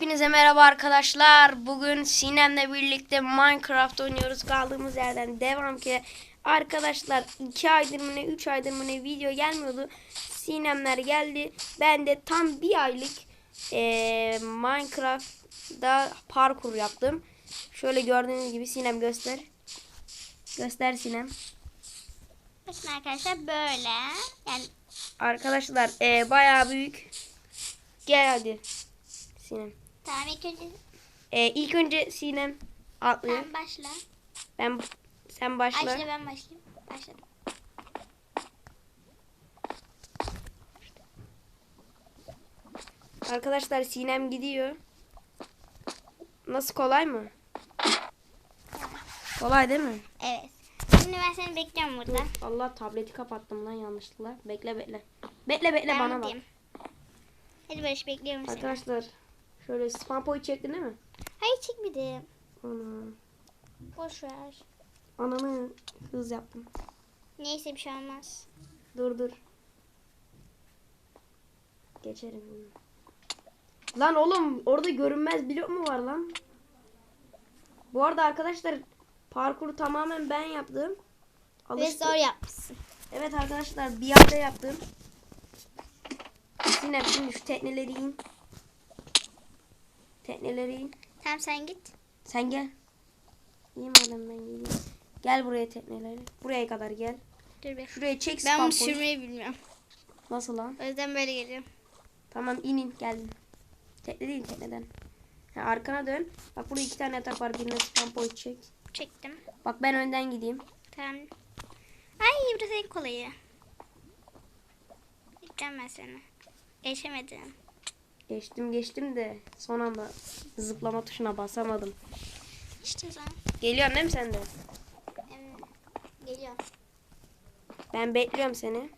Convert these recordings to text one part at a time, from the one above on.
Hepinize merhaba arkadaşlar. Bugün Sinem'le birlikte Minecraft oynuyoruz. Kaldığımız yerden devam ki. Arkadaşlar 2 aydır mı ne 3 aydır mı ne video gelmiyordu. Sinemler geldi. Ben de tam bir aylık eee, Minecraft'da parkur yaptım. Şöyle gördüğünüz gibi Sinem göster. Göster Sinem. Bakın arkadaşlar böyle. Yani Arkadaşlar eee bayağı büyük. Gel hadi. Sinem. Tamam ilk önce Eee ilk önce Sinem atlıyor. sen başla. Ben sen başla. Ayşe ben başlayayım. Başladım. Arkadaşlar Sinem gidiyor. Nasıl kolay mı? Kolay değil mi? Evet. Şimdi ben seni bekliyorum burada. Dur. Allah tableti kapattım lan yanlışlıkla. Bekle bekle. Bekle bekle Ben bana bak. Hadi Barış bekliyorum seni. Arkadaşlar şöyle spam point çektin değil mi? Hayır çekmedim. Ana. Boş ver. Ananı hız yaptım. Neyse bir şey olmaz. Dur dur. Geçerim bunu. Lan oğlum orada görünmez blok mu var lan? Bu arada arkadaşlar parkuru tamamen ben yaptım. Ve Alıştım. zor yapmışsın. Evet arkadaşlar bir yerde yaptım. Sinem şimdi şu tekneleri in. Tekneleri in. Tamam sen git. Sen gel. İyi madem ben geleyim. Gel buraya tekneleri. Buraya kadar gel. Dur bir. Şuraya çek Ben bunu sürmeyi bilmiyorum. Nasıl lan? O yüzden böyle geliyorum. Tamam inin geldim. Tekne değil tekneden. Ha, arkana dön. Bak burada iki tane yatak var. Birine spam point çek. Çektim. Bak ben önden gideyim. Tamam. Ay burası en kolayı. Gideceğim ben seni. Geçemedim. Geçtim geçtim de son anda zıplama tuşuna basamadım. İşte o zaman. Geliyorsun değil mi sen de? Evet. Geliyor. Ben bekliyorum seni.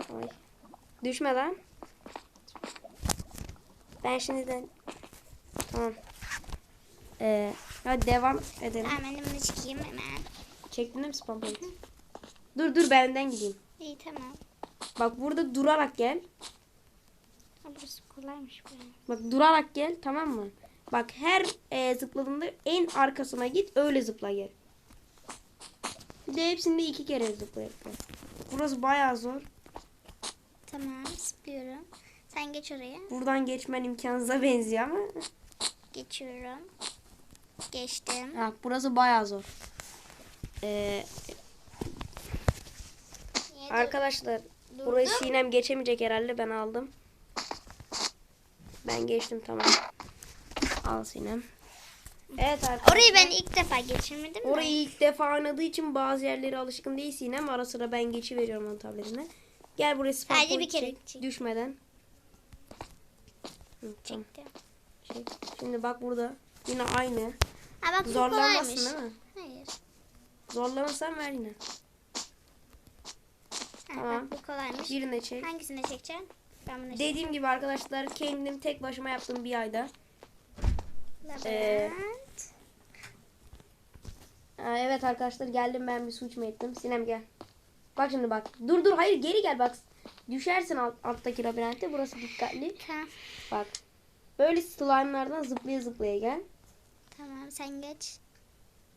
Ay. Düşme lan. Ben şimdiden tamam. Ee, hadi devam edelim. De bunu çekeyim hemen. Çektin mi spam? Dur dur ben önden gideyim. İyi tamam. Bak burada durarak gel. Kolaymış bu. Bak durarak gel tamam mı? Bak her e, zıpladığında en arkasına git öyle zıpla gel. Bir de hepsinde iki kere zıpla yapıyor. Burası bayağı zor. Tamam zıplıyorum. Sen geç oraya. Buradan geçmen imkansıza benziyor ama. Geçiyorum. Geçtim. Ha, burası bayağı zor. Ee, Niye arkadaşlar Durdum. burayı Sinem geçemeyecek herhalde ben aldım. Ben geçtim tamam. Al Sinem. Evet arkadaşlar. Orayı ben ilk defa geçirmedim. Orayı ilk defa oynadığı için bazı yerlere alışkın değil Sinem. Ara sıra ben geçiveriyorum onun tabletine. Gel buraya spam Sadece bir kere çek. Düşmeden. Hı, tamam. Çektim. Şey, Şimdi bak burada. Yine aynı. Ha bak bu Zorlanmazsın kolaymış. değil mi? Hayır. Zorlanırsan ver yine. Ha, Tamam. bak bu kolaymış. Birine çek. Hangisini çekeceksin? Ben bunu çekeyim. Dediğim gibi arkadaşlar kendim tek başıma yaptığım bir ayda. Ee, evet arkadaşlar geldim ben bir su içme ettim. Sinem gel. Bak şimdi bak. Dur dur hayır geri gel bak. Düşersin alt, alttaki labirente. Burası dikkatli. Tamam. Bak. Böyle slime'lardan zıplaya zıplaya gel. Tamam sen geç.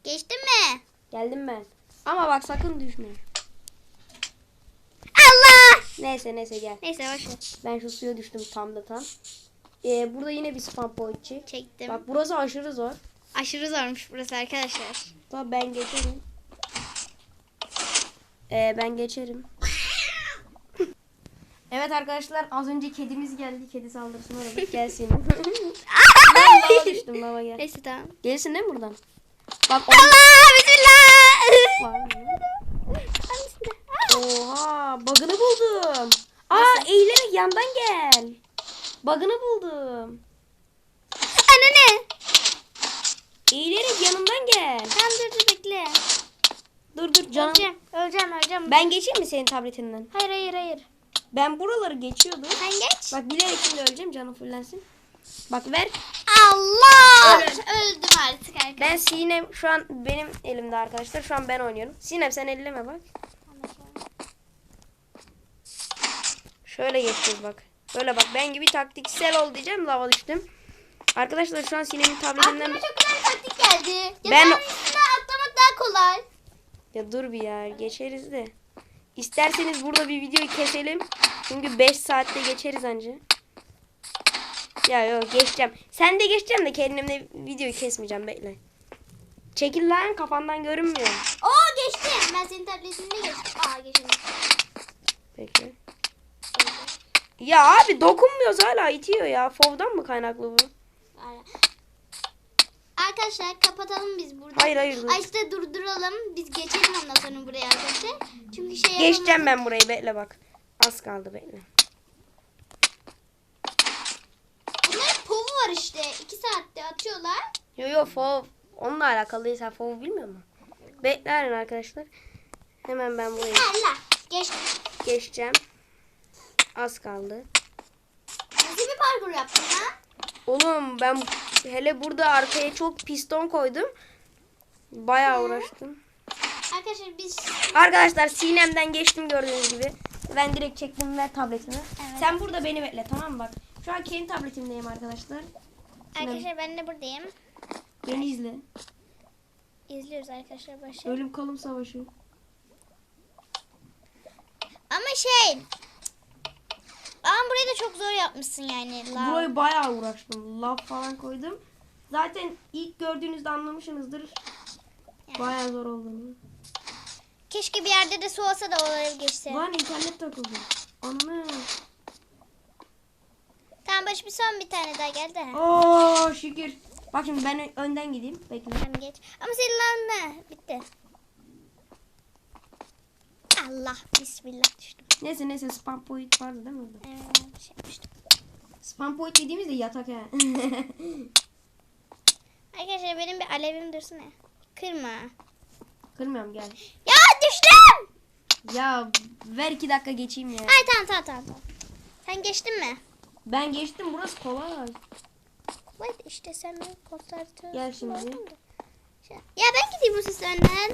Geçtin mi? Geldim ben. Ama bak sakın düşme. Neyse neyse gel. Neyse boş ver. Ben şu suya düştüm tam da tam. Ee, burada yine bir spam point çek. Çektim. Bak burası aşırı zor. Aşırı zormuş burası arkadaşlar. Tamam ben geçerim. Ee, ben geçerim. evet arkadaşlar az önce kedimiz geldi. Kedi saldırısına uğradık. Gelsin. ben lava düştüm lava gel. Neyse tamam. Gelsin değil mi buradan? Bak Allah! Bismillah! Oha bug'ını buldum. Aa eğilerek yandan gel. Bug'ını buldum. Anne ne? Eğilerek yanımdan gel. Tamam dur dur bekle. Dur dur canım. Öleceğim. Öleceğim öleceğim. Ben geçeyim mi senin tabletinden? Hayır hayır hayır. Ben buraları geçiyordum. Sen geç. Bak bilerek şimdi öleceğim canım fullensin. Bak ver. Allah! Öyle. Öldüm artık arkadaşlar. Ben Sinem şu an benim elimde arkadaşlar. Şu an ben oynuyorum. Sinem sen elleme bak. Şöyle geçeceğiz bak. Böyle bak ben gibi taktiksel ol diyeceğim lava düştüm. Arkadaşlar şu an Sinem'in tabletinden... Aklıma çok güzel taktik geldi. Ben- Ben... atlamak daha kolay. Ya dur bir ya geçeriz de. İsterseniz burada bir videoyu keselim. Çünkü 5 saatte geçeriz anca. Ya yok geçeceğim. Sen de geçeceğim de kendimle videoyu kesmeyeceğim bekle. Çekil lan kafandan görünmüyor. Oo geçtim. Ben senin tabletinde geçtim. Aa geçemedim. Bekle. Ya abi dokunmuyoruz hala itiyor ya. Fov'dan mı kaynaklı bu? Aynen. Arkadaşlar kapatalım biz burada. Hayır, hayır. Ay işte durduralım. Biz geçelim ondan sonra buraya arkadaşlar. Çünkü şey Geçeceğim ben burayı bekle bak. Az kaldı bekle. Bunların povu var işte. 2 saatte atıyorlar. Yo yo Fov. Onunla alakalı değil. Sen Fov'u bilmiyor musun? Bekleyin arkadaşlar. Hemen ben burayı Allah. Geçtim. geçeceğim. Az kaldı. Nasıl bir parkur yaptın ha? Oğlum ben hele burada arkaya çok piston koydum. Bayağı uğraştım. Arkadaşlar biz Arkadaşlar Sinem'den geçtim gördüğünüz gibi. Ben direkt çektim ver tabletimi. Evet. Sen burada beni bekle tamam mı bak. Şu an kendi tabletimdeyim arkadaşlar. arkadaşlar ben de buradayım. Beni izle. İzliyoruz arkadaşlar başı. Ölüm kalım savaşı. Ama şey ama burayı da çok zor yapmışsın yani. Lav. Burayı bayağı uğraştım. Lav falan koydum. Zaten ilk gördüğünüzde anlamışsınızdır. Bayağı zor olduğunu. Keşke bir yerde de su olsa da oraları geçse. Lan internet takıldı. Anne. Tamam baş bir son bir tane daha geldi. Oo şükür. Bak şimdi ben önden gideyim. Bekle. Tamam geç. Ama senin lan ne? Bitti. Allah bismillah düştüm. Neyse neyse spam point vardı değil mi orada? Evet şey yapmıştım. Spam point dediğimizde yatak ha. Arkadaşlar benim bir alevim dursun ya. Kırma. Kırmıyorum gel. Ya düştüm. Ya ver iki dakika geçeyim ya. Ay tamam tamam tamam. tamam. Sen geçtin mi? Ben geçtim burası kolay. Vay işte sen beni kurtardın. Gel şimdi. Ya ben gideyim bu ses önden.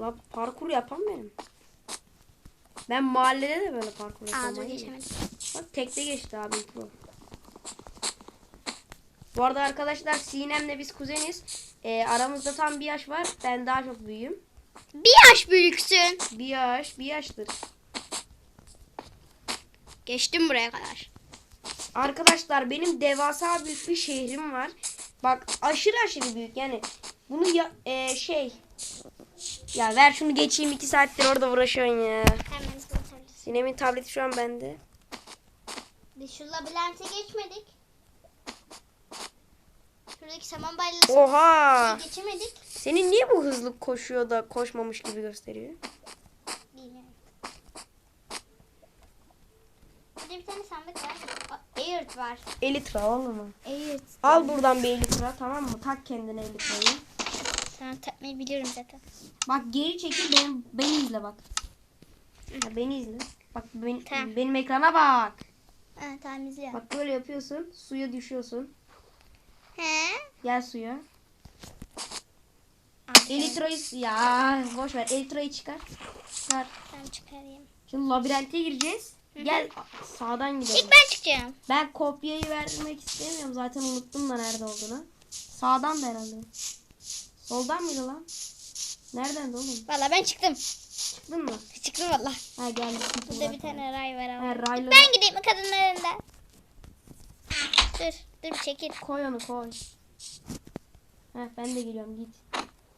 La parkur yapan benim. Ben mahallede de böyle parkur geçemedim. Bak tekte geçti abi bu. Bu arada arkadaşlar Sinem'le biz kuzeniz. Ee, aramızda tam bir yaş var. Ben daha çok büyüğüm. Bir yaş büyüksün. Bir yaş, bir yaştır. Geçtim buraya kadar. Arkadaşlar benim devasa büyük bir şehrim var. Bak aşırı aşırı büyük yani. Bunu ya e, şey ya ver şunu geçeyim iki saattir orada uğraşıyorsun ya. Hemen kurtarırız. Sinem'in tableti şu an bende. Biz şu labirente geçmedik. Şuradaki saman balyası Oha! geçemedik. Senin niye bu hızlı koşuyor da koşmamış gibi gösteriyor? Bilmiyorum. Burada bir tane sandık var. Aa, Airt var. Elitra oğlum mu? Airt. Al buradan bir elitra tamam mı? Tak kendine elitrayı. Tamam takmayı biliyorum zaten. Bak geri çekil benim, beni izle bak. Ya beni izle. Bak ben, Tamam. benim ekrana bak. Ha, tamam izliyorum. Bak böyle yapıyorsun. Suya düşüyorsun. He? Gel suya. Aferin. Elitrayı ya boş ver. Elitrayı çıkar. Çıkar. Tamam çıkarayım. Şimdi labirente gireceğiz. Gel sağdan gidelim. İlk ben çıkacağım. Ben kopyayı vermek istemiyorum. Zaten unuttum da nerede olduğunu. Sağdan da herhalde. Soldan mıydı lan? Nereden de oğlum? Valla ben çıktım. Çıktın mı? Çıktım valla. Ha geldi. Burada bir tane ray var ama. Ha, raylı. Ben gideyim kadınların önünde. Dur. Dur bir çekil. Koy onu koy. Ha ben de geliyorum git.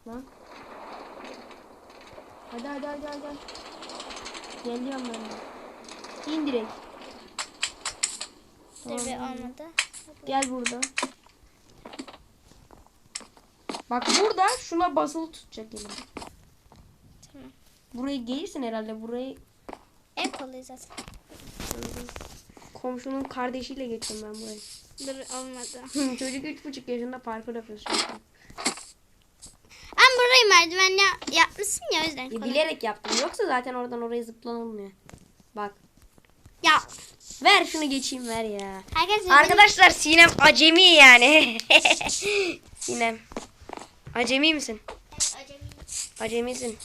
Lan. Hadi hadi hadi hadi. Geliyorum ben de. İn direkt. Dur bir Tamam. olmadı. Gel burada. Bak burada şuna basılı tutacak elini. Tamam. Buraya gelirsin herhalde. Burayı En kolay zaten. komşunun kardeşiyle geçtim ben burayı. Dur olmadı. Çocuk üç buçuk yaşında parkur yapıyor an. Ama burayı merdiven ya yapmışsın ya o yüzden Ya kolay. bilerek yaptım. Yoksa zaten oradan oraya zıplanılmıyor. Bak. Ya. Ver şunu geçeyim ver ya. Arkadaşlar, Arkadaşlar Sinem acemi yani. Sinem. Acemi misin? Acemi. Acemisin.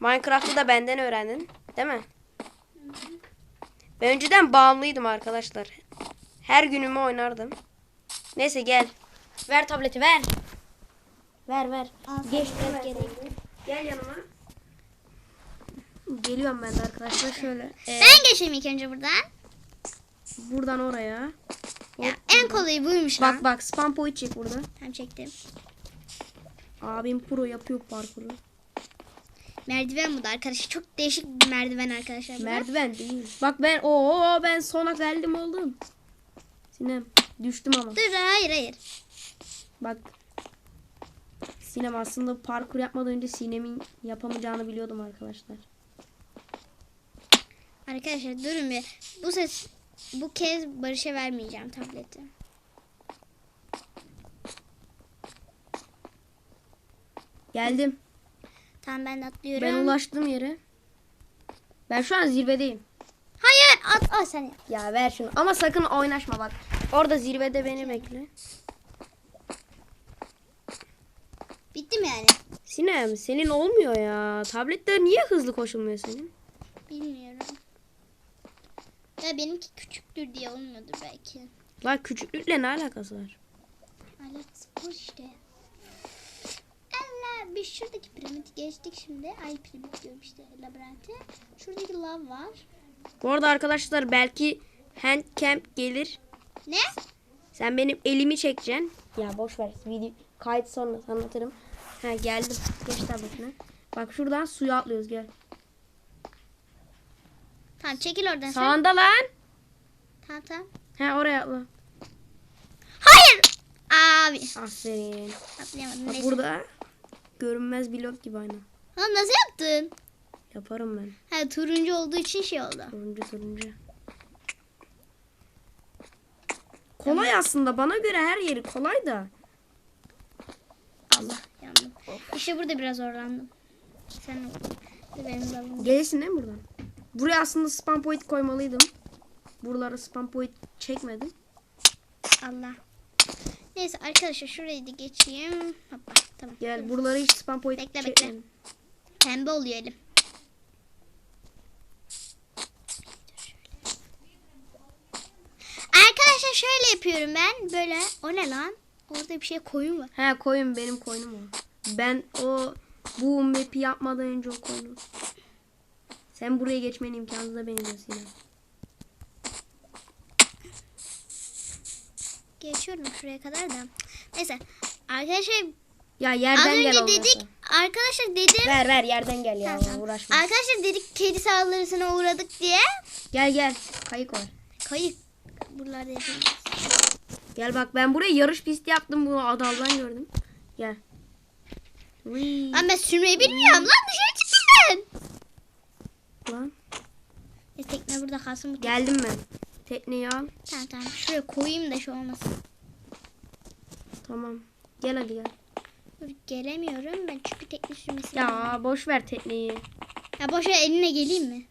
Minecraft'ı da benden öğrendin. Değil mi? Ben önceden bağımlıydım arkadaşlar. Her günümü oynardım. Neyse gel. Ver tableti ver. Ver ver. Geç Gel yanıma. Geliyorum ben de arkadaşlar şöyle. Ee, Ben geçeyim ilk önce buradan. buradan oraya. Ya, en kolayı buymuş lan. Bak bak spam point çek burada. Tamam çektim. Abim pro yapıyor parkuru. Merdiven bu da arkadaşlar. Çok değişik bir merdiven arkadaşlar. bu da. Merdiven değil. Bak ben o ben sona geldim oldum. Sinem düştüm ama. Dur hayır hayır. Bak. Sinem aslında parkur yapmadan önce Sinem'in yapamayacağını biliyordum arkadaşlar. Arkadaşlar durun bir. Bu ses bu kez Barış'a vermeyeceğim tableti. Geldim. Tamam ben atlıyorum. Ben ulaştığım yere. Ben şu an zirvedeyim. Hayır at, at sen. Ya ver şunu. Ama sakın oynaşma bak. Orada zirvede beni bekle. Bitti mi yani? Sinem senin olmuyor ya. Tablette niye hızlı koşulmuyor senin? Bilmiyorum. Ya benimki küçüktür diye olmuyordur belki. La küçüklükle ne alakası var? Alakası var işte. Allah biz şuradaki piramidi geçtik şimdi. Ay piramit diyorum işte labirenti. Şuradaki lav var. Bu arada arkadaşlar belki handcamp gelir. Ne? Sen benim elimi çekeceksin. Ya boş ver. Video kayıt sonra anlatırım. Ha geldim. Geç tabletine. Bak şuradan suya atlıyoruz gel. Tamam çekil oradan sen. Sağında lan. Tamam tamam. Ha oraya atla. Hayır. Abi. Aferin. Atlayamadım. Bak Neyse. burada görünmez blok gibi aynı. Ha, nasıl yaptın? Yaparım ben. Ha turuncu olduğu için şey oldu. Turuncu turuncu. Kolay aslında. Bana göre her yeri kolay da. Allah yandım. İşte burada biraz zorlandım. Sen de benim lavım. Gelirsin değil mi buradan? Buraya aslında spam point koymalıydım. Buralara spam point çekmedim. Allah. Neyse arkadaşlar şurayı da geçeyim. Hoppa tamam. Gel buralara hiç spam point Bekle, bekle. Pembe oluyor elim. Arkadaşlar şöyle yapıyorum ben. Böyle o ne lan? Orada bir şey koyun var. He koyun benim koyunum o. Ben o bu map'i yapmadan önce o koyunu. Sen buraya geçmenin imkanı da benim Sinem. Geçiyorum şuraya kadar da. Neyse. Arkadaşlar Ya az yerden gel önce olmasa. dedik. Arkadaşlar dedim. Ver ver yerden gel ya Tamam, uğraşma. Arkadaşlar dedik kedi saldırısına uğradık diye. Gel gel kayık var. Kayık. Buralarda yapıyoruz. Gel bak ben buraya yarış pisti yaptım bunu adaldan gördüm. Gel. Vıy. Lan ben sürmeyi bilmiyorum lan dışarı çıktım ben. Lan. E, tekne burada kalsın bu Geldim ben. Tekneyi al. Tamam tamam. Şuraya koyayım da şey olmasın. Tamam. Gel hadi gel. Dur, gelemiyorum ben çünkü tekne sürmesi. Ya boş ver tekneyi. Ya boşa eline geleyim mi?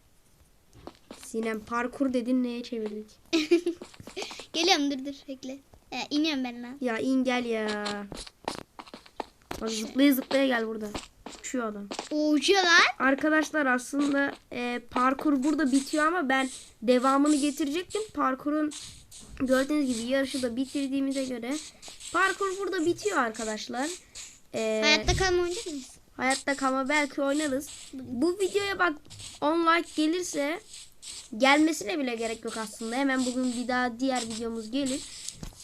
Sinem parkur dedin neye çevirdik? Geliyorum dur dur bekle. E, iniyorum ben lan. Ya in gel ya. Bak zıplaya zıplaya gel burada. Uçuyor adam. Uçuyor lan. Arkadaşlar aslında e, parkur burada bitiyor ama ben devamını getirecektim. Parkurun gördüğünüz gibi yarışı da bitirdiğimize göre parkur burada bitiyor arkadaşlar. E, Hayatta kalma oynayacak mıyız? hayatta kalma belki oynarız. Bu videoya bak 10 like gelirse gelmesine bile gerek yok aslında. Hemen bugün bir daha diğer videomuz gelir.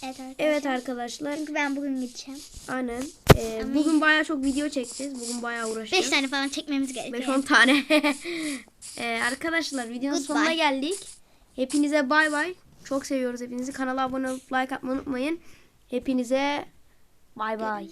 Evet arkadaşlar. Evet arkadaşlar. Çünkü ben bugün gideceğim. Aynen. Ee, Ama- bugün bayağı çok video çekeceğiz. Bugün bayağı 5 uğraşacağız. tane falan çekmemiz gerekiyor. 5-10 tane. Ee, arkadaşlar videonun Goodbye. sonuna geldik. Hepinize bay bay. Çok seviyoruz hepinizi. Kanala abone olup like atmayı unutmayın. Hepinize bay bay.